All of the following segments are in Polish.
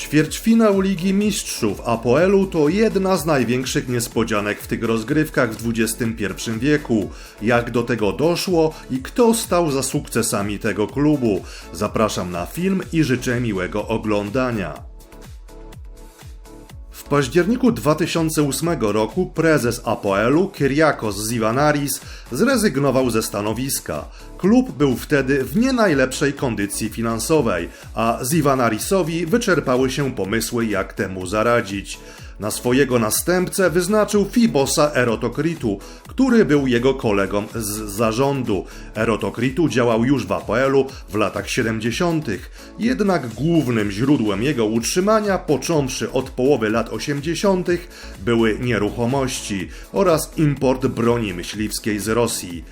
Ćwierćfinał Ligi Mistrzów Apoelu to jedna z największych niespodzianek w tych rozgrywkach w XXI wieku. Jak do tego doszło i kto stał za sukcesami tego klubu? Zapraszam na film i życzę miłego oglądania. Październiku 2008 roku prezes Apoelu Kyriakos Zivanaris zrezygnował ze stanowiska. Klub był wtedy w nie najlepszej kondycji finansowej, a Zivanarisowi wyczerpały się pomysły jak temu zaradzić. Na swojego następcę wyznaczył Fibosa Erotokritu, który był jego kolegą z zarządu. Erotokritu działał już w Apoelu w latach 70., jednak głównym źródłem jego utrzymania, począwszy od połowy lat 80., były nieruchomości oraz import broni myśliwskiej z Rosji.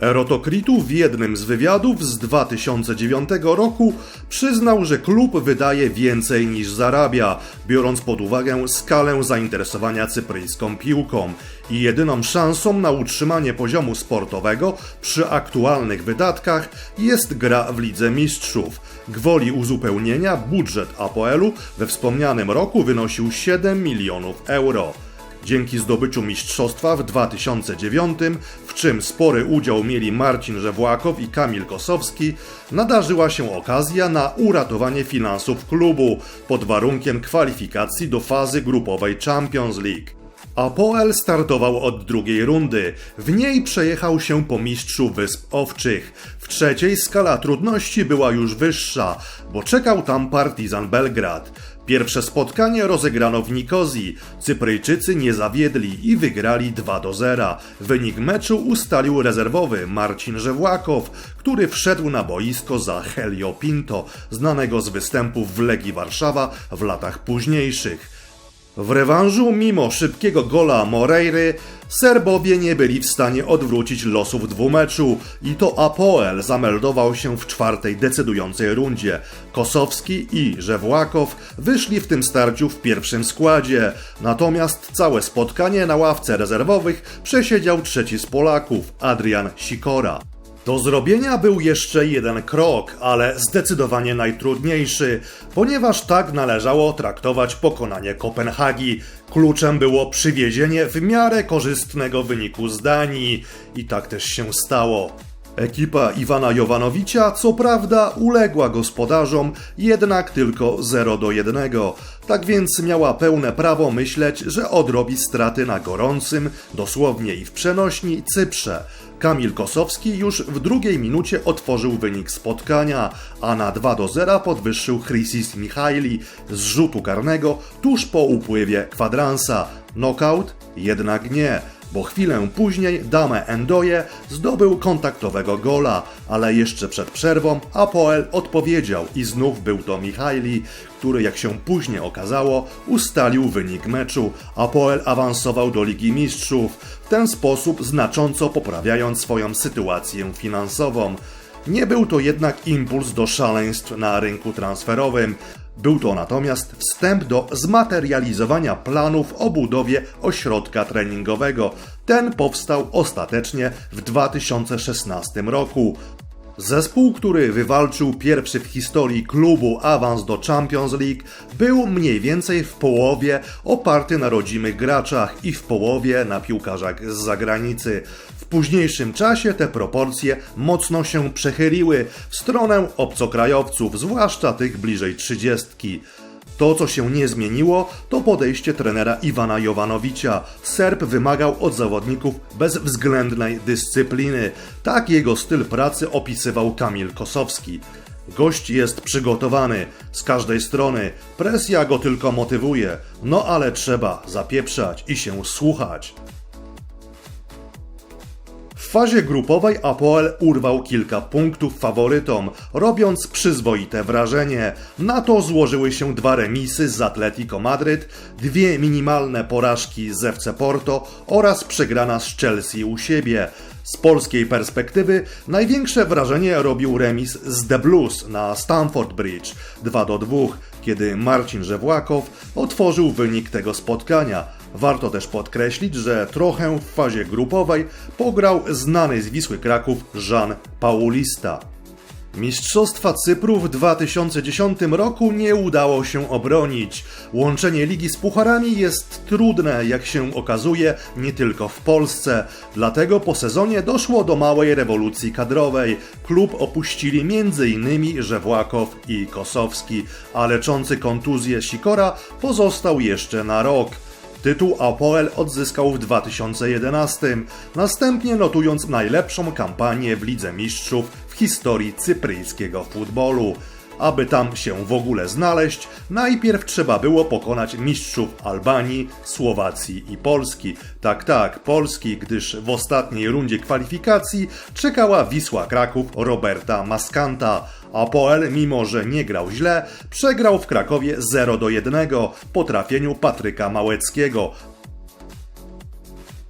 Erotokritu w jednym z wywiadów z 2009 roku przyznał, że klub wydaje więcej niż zarabia, biorąc pod uwagę skalę zainteresowania cypryjską piłką i jedyną szansą na utrzymanie poziomu sportowego przy aktualnych wydatkach jest gra w Lidze Mistrzów. Gwoli uzupełnienia budżet Apoelu we wspomnianym roku wynosił 7 milionów euro. Dzięki zdobyciu mistrzostwa w 2009, w czym spory udział mieli Marcin Żewłakow i Kamil Kosowski, nadarzyła się okazja na uratowanie finansów klubu pod warunkiem kwalifikacji do fazy grupowej Champions League. Apoel startował od drugiej rundy. W niej przejechał się po mistrzu Wysp Owczych. W trzeciej skala trudności była już wyższa, bo czekał tam Partizan Belgrad. Pierwsze spotkanie rozegrano w Nikozji. Cypryjczycy nie zawiedli i wygrali 2 do 0. Wynik meczu ustalił rezerwowy Marcin Żewłakow, który wszedł na boisko za Helio Pinto, znanego z występów w Legii Warszawa w latach późniejszych. W rewanżu, mimo szybkiego gola Moreiry, Serbowie nie byli w stanie odwrócić losów dwumeczu i to Apoel zameldował się w czwartej decydującej rundzie. Kosowski i Żewłakow wyszli w tym starciu w pierwszym składzie, natomiast całe spotkanie na ławce rezerwowych przesiedział trzeci z Polaków, Adrian Sikora. Do zrobienia był jeszcze jeden krok, ale zdecydowanie najtrudniejszy, ponieważ tak należało traktować pokonanie Kopenhagi. Kluczem było przywiezienie w miarę korzystnego wyniku z Danii i tak też się stało. Ekipa Iwana Jowanowicza co prawda uległa gospodarzom, jednak tylko 0 do 1. Tak więc miała pełne prawo myśleć, że odrobi straty na gorącym, dosłownie i w przenośni, Cyprze. Kamil Kosowski już w drugiej minucie otworzył wynik spotkania, a na 2 do 0 podwyższył Chrysis Michaili z rzutu karnego tuż po upływie kwadransa. Knockout? Jednak nie bo chwilę później Dame Endoje zdobył kontaktowego gola, ale jeszcze przed przerwą Apoel odpowiedział i znów był to Michaili, który jak się później okazało ustalił wynik meczu. Apoel awansował do Ligi Mistrzów, w ten sposób znacząco poprawiając swoją sytuację finansową. Nie był to jednak impuls do szaleństw na rynku transferowym. Był to natomiast wstęp do zmaterializowania planów o budowie ośrodka treningowego. Ten powstał ostatecznie w 2016 roku. Zespół, który wywalczył pierwszy w historii klubu awans do Champions League, był mniej więcej w połowie oparty na rodzimych graczach i w połowie na piłkarzach z zagranicy. Późniejszym czasie te proporcje mocno się przechyliły w stronę obcokrajowców, zwłaszcza tych bliżej trzydziestki. To, co się nie zmieniło, to podejście trenera Iwana Jowanowicza. Serb wymagał od zawodników bezwzględnej dyscypliny. Tak jego styl pracy opisywał Kamil Kosowski. Gość jest przygotowany z każdej strony, presja go tylko motywuje, no ale trzeba zapieprzać i się słuchać. Fazie grupowej Apoel urwał kilka punktów faworytom, robiąc przyzwoite wrażenie. Na to złożyły się dwa remisy z Atletico Madryt, dwie minimalne porażki z FC Porto oraz przegrana z Chelsea u siebie. Z polskiej perspektywy największe wrażenie robił remis z The Blues na Stamford Bridge 2 do 2, kiedy Marcin Żewłakow otworzył wynik tego spotkania. Warto też podkreślić, że trochę w fazie grupowej pograł znany z Wisły Kraków Jean Paulista. Mistrzostwa Cypru w 2010 roku nie udało się obronić. Łączenie ligi z pucharami jest trudne, jak się okazuje, nie tylko w Polsce. Dlatego po sezonie doszło do małej rewolucji kadrowej. Klub opuścili m.in. Żewłakow i Kosowski, a leczący kontuzję Sikora pozostał jeszcze na rok. Tytuł Apoel odzyskał w 2011, następnie notując najlepszą kampanię w Lidze Mistrzów w historii cypryjskiego futbolu. Aby tam się w ogóle znaleźć, najpierw trzeba było pokonać mistrzów Albanii, Słowacji i Polski. Tak, tak, Polski, gdyż w ostatniej rundzie kwalifikacji czekała Wisła Kraków Roberta Maskanta. Apoel, mimo że nie grał źle, przegrał w Krakowie 0 do 1 po trafieniu Patryka Małeckiego.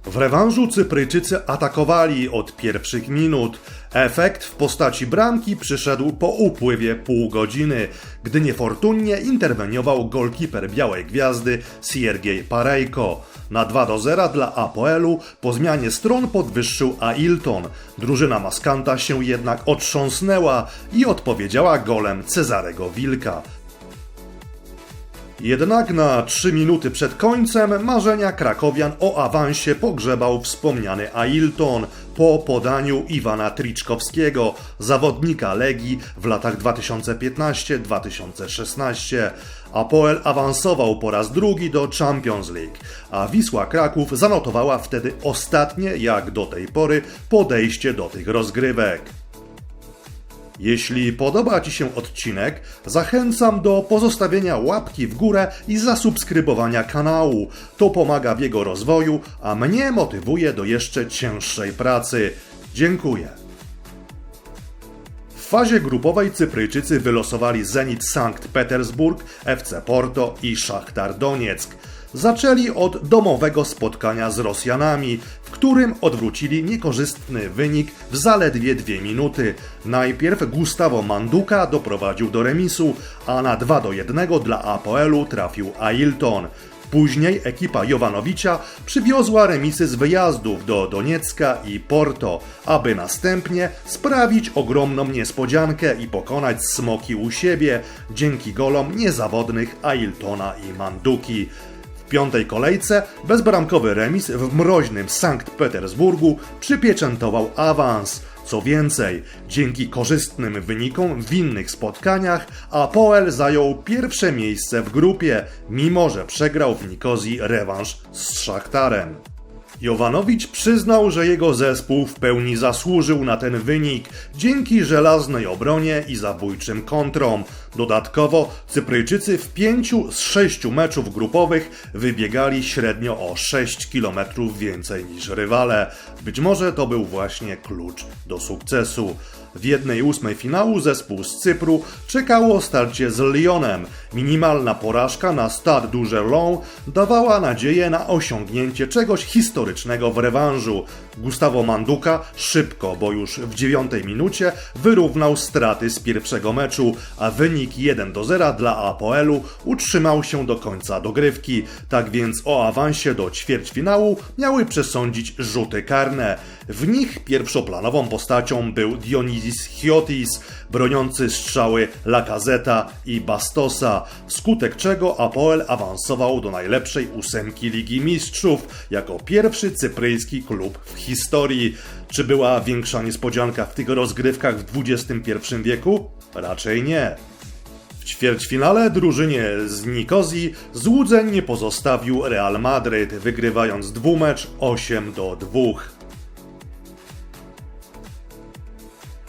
W rewanżu Cypryjczycy atakowali od pierwszych minut. Efekt w postaci bramki przyszedł po upływie pół godziny, gdy niefortunnie interweniował golkiper Białej Gwiazdy Siergiej Parejko. Na 2 do 0 dla Apoelu po zmianie stron podwyższył Ailton. Drużyna Maskanta się jednak otrząsnęła i odpowiedziała golem Cezarego Wilka. Jednak na 3 minuty przed końcem marzenia krakowian o awansie pogrzebał wspomniany Ailton po podaniu Iwana Triczkowskiego, zawodnika Legii w latach 2015-2016. Apoel awansował po raz drugi do Champions League, a Wisła Kraków zanotowała wtedy ostatnie, jak do tej pory, podejście do tych rozgrywek. Jeśli podoba Ci się odcinek, zachęcam do pozostawienia łapki w górę i zasubskrybowania kanału. To pomaga w jego rozwoju, a mnie motywuje do jeszcze cięższej pracy. Dziękuję. W fazie grupowej Cypryjczycy wylosowali Zenit Sankt Petersburg, FC Porto i Szachtar Donieck. Zaczęli od domowego spotkania z Rosjanami, w którym odwrócili niekorzystny wynik w zaledwie dwie minuty. Najpierw Gustavo Manduka doprowadził do remisu, a na 2 do 1 dla Apoelu trafił Ailton. Później ekipa Jowanowicza przywiozła remisy z wyjazdów do Doniecka i Porto, aby następnie sprawić ogromną niespodziankę i pokonać Smoki u siebie dzięki golom niezawodnych Ailtona i Manduki. Piątej kolejce bezbramkowy remis w mroźnym Sankt Petersburgu przypieczętował awans. Co więcej, dzięki korzystnym wynikom w innych spotkaniach Apoel zajął pierwsze miejsce w grupie, mimo że przegrał w Nikozji rewanż z Szachtarem. Jowanowicz przyznał, że jego zespół w pełni zasłużył na ten wynik dzięki żelaznej obronie i zabójczym kontrom. Dodatkowo Cypryjczycy w pięciu z sześciu meczów grupowych wybiegali średnio o 6 km więcej niż rywale. Być może to był właśnie klucz do sukcesu. W jednej ósmej finału zespół z Cypru czekało starcie z Lyonem. Minimalna porażka na Stade du Gerlon dawała nadzieję na osiągnięcie czegoś historycznego w rewanżu. Gustavo Manduka szybko, bo już w dziewiątej minucie wyrównał straty z pierwszego meczu, a wynik 1 do 0 dla Apoelu utrzymał się do końca dogrywki. Tak więc o awansie do ćwierćfinału miały przesądzić rzuty karne. W nich pierwszoplanową postacią był Dionizis Chiotis, broniący strzały Lacazeta i Bastosa, wskutek czego Apoel awansował do najlepszej ósemki Ligi Mistrzów jako pierwszy cypryjski klub w historii. Czy była większa niespodzianka w tych rozgrywkach w XXI wieku? Raczej nie. W ćwierćfinale drużynie z Nikozji złudzeń nie pozostawił Real Madryt, wygrywając dwumecz 8 do 2.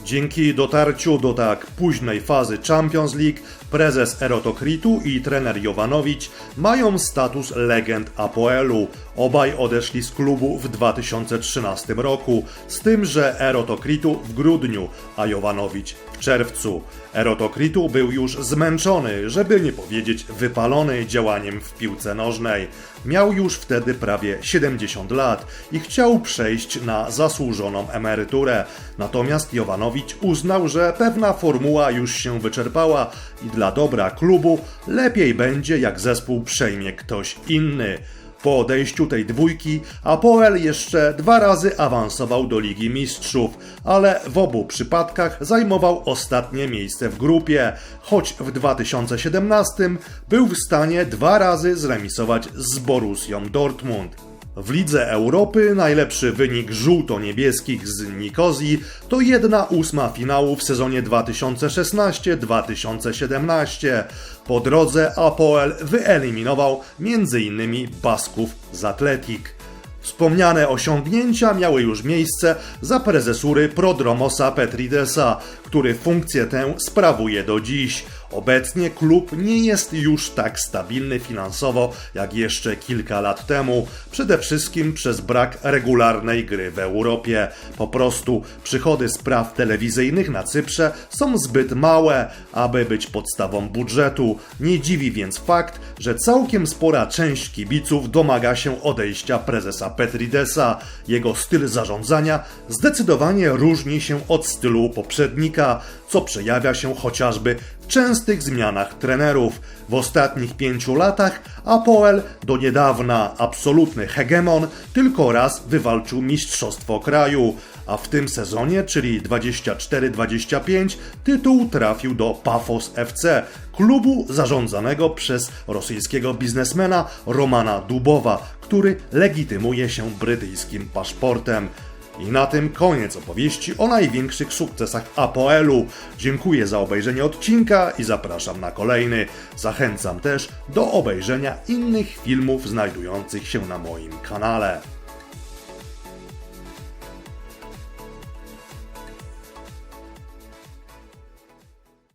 Dzięki dotarciu do tak późnej fazy Champions League prezes Erotokritu i trener Jowanowicz mają status legend Apoelu. Obaj odeszli z klubu w 2013 roku, z tym że Erotokritu w grudniu, a Jowanowicz w czerwcu. Erotokritu był już zmęczony, żeby nie powiedzieć wypalony działaniem w piłce nożnej. Miał już wtedy prawie 70 lat i chciał przejść na zasłużoną emeryturę. Natomiast Jowanowicz uznał, że pewna formuła już się wyczerpała i dla dobra klubu lepiej będzie, jak zespół przejmie ktoś inny. Po odejściu tej dwójki Apoel jeszcze dwa razy awansował do Ligi Mistrzów, ale w obu przypadkach zajmował ostatnie miejsce w grupie, choć w 2017 był w stanie dwa razy zremisować z Borussią Dortmund. W Lidze Europy najlepszy wynik żółto-niebieskich z Nikozji to jedna ósma finału w sezonie 2016-2017. Po drodze Apoel wyeliminował m.in. Basków z Atletik. Wspomniane osiągnięcia miały już miejsce za prezesury Prodromosa Petridesa, który funkcję tę sprawuje do dziś. Obecnie klub nie jest już tak stabilny finansowo jak jeszcze kilka lat temu, przede wszystkim przez brak regularnej gry w Europie. Po prostu przychody z praw telewizyjnych na Cyprze są zbyt małe, aby być podstawą budżetu. Nie dziwi więc fakt, że całkiem spora część kibiców domaga się odejścia prezesa Petridesa. Jego styl zarządzania zdecydowanie różni się od stylu poprzednika, co przejawia się chociażby w częstych zmianach trenerów. W ostatnich pięciu latach Apoel, do niedawna absolutny hegemon, tylko raz wywalczył mistrzostwo kraju, a w tym sezonie, czyli 24-25, tytuł trafił do Pafos FC, klubu zarządzanego przez rosyjskiego biznesmena Romana Dubowa, który legitymuje się brytyjskim paszportem. I na tym koniec opowieści o największych sukcesach Apoelu. Dziękuję za obejrzenie odcinka i zapraszam na kolejny. Zachęcam też do obejrzenia innych filmów znajdujących się na moim kanale.